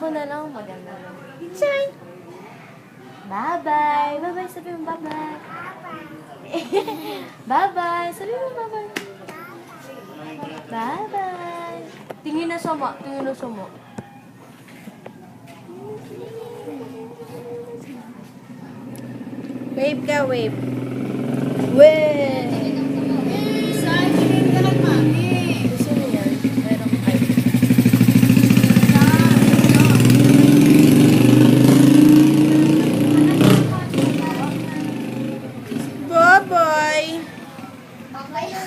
Ako na lang, maganda lang. Chay! Bye-bye! Bye-bye! Sabi mo bye-bye! bye-bye! Sabi mo bye-bye! Bye-bye! Tingin na sama, tingin na sama. Wave ka, wave. Weh! Saan ka lang, mami? Gusto mo yan? Meron ay. Bye-bye.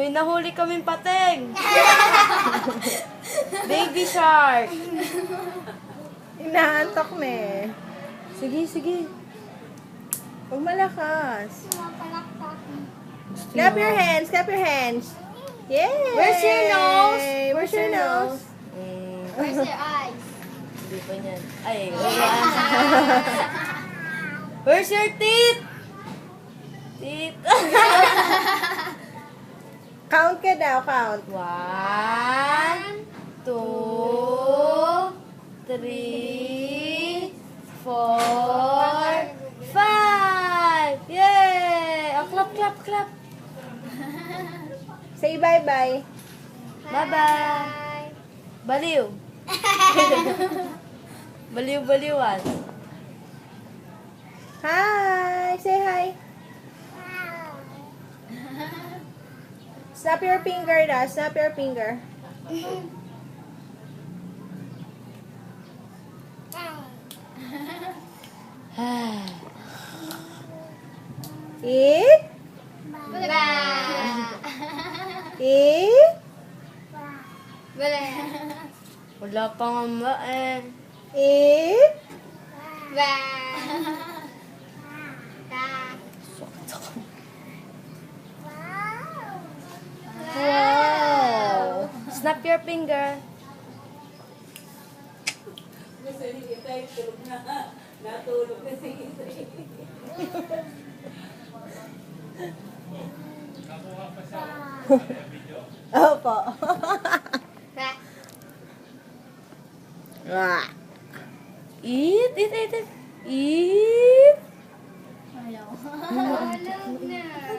May nahuli kaming pateng! Baby shark! Inaantok na eh. Sige, sige. Huwag malakas. Clap your hands, clap your hands. Yay! Where's your nose? Where's your nose? Mm, Where's your eyes? hindi pa niyan. Ay, wala. Where's your teeth? Teeth. Count ka daw, count. One, two, three, four, five! Yay! Oh, clap, clap, clap. Say bye-bye. Bye-bye. Baliw. baliw, Snap your finger daw. Snap your finger. Eat. Wala! Eat. Wala! Wala pa nga ma eh. Eat. Ba! Snap your finger. Opo. Wah. Eat, eat, eat, eat. Eat. Ayaw. Ayaw.